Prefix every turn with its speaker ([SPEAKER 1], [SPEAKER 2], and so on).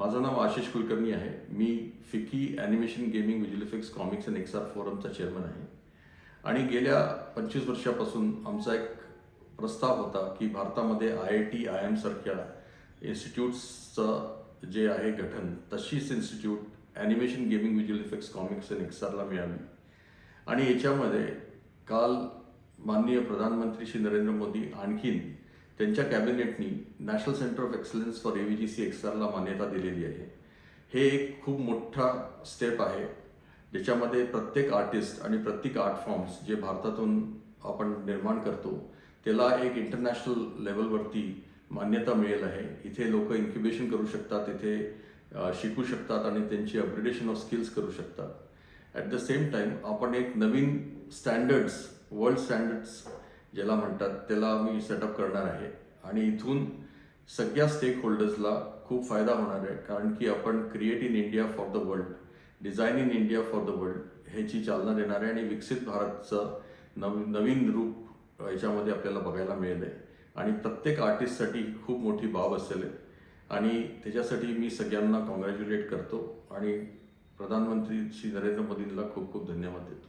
[SPEAKER 1] माझं नाव आशिष कुलकर्णी आहे. मी FICCI animation gaming visual effects comics and XR फोरमचा chairman आहे. आणि गेल्या पंचवीस वर्षापासून आमचा एक प्रस्ताव होता की भारतामध्ये आय आय टी आय एमसारख्या इन्स्टिट्यूट्सचं जे आहे गठन तशीच institute animation gaming visual effects comics and एक्सआरला मिळाली. आणि याच्यामध्ये काल माननीय प्रधानमंत्री श्री नरेंद्र मोदी आणखीन त्यांच्या कॅबिनेटनी national centre of excellence for A V G C एक्सआरला मान्यता दिलेली आहे. हे एक खूप मोठा स्टेप आहे ज्याच्यामध्ये प्रत्येक आर्टिस्ट आणि प्रत्येक आर्ट फॉर्म्स जे भारतातून आपण निर्माण करतो त्याला एक इंटरनॅशनल लेवलवरती मान्यता मिळेल आहे. इथे लोक इन्क्युबेशन करू शकतात इथे शिकू शकतात आणि त्यांची अपग्रेडेशन ऑफ स्किल्स करू शकतात. ॲट द सेम टाईम आपण एक नवीन स्टँडर्ड्स वर्ल्ड स्टँडर्ड्स ज्याला म्हणतात त्याला मी सेटअप करणार आहे. आणि इथून सगळ्या स्टेक होल्डर्सला खूप फायदा होणार आहे कारण की आपण create in India for the world design in India for the world ह्याची चालना देणार आहे आणि विकसित भारतचं नव नवीन रूप याच्यामध्ये आपल्याला बघायला मिळेल आहे. आणि प्रत्येक आर्टिस्टसाठी खूप मोठी बाब असेल आहे. आणि त्याच्यासाठी मी सगळ्यांना कॉंग्रॅच्युलेट करतो आणि प्रधानमंत्री श्री नरेंद्र मोदींना खूप खूप धन्यवाद देतो.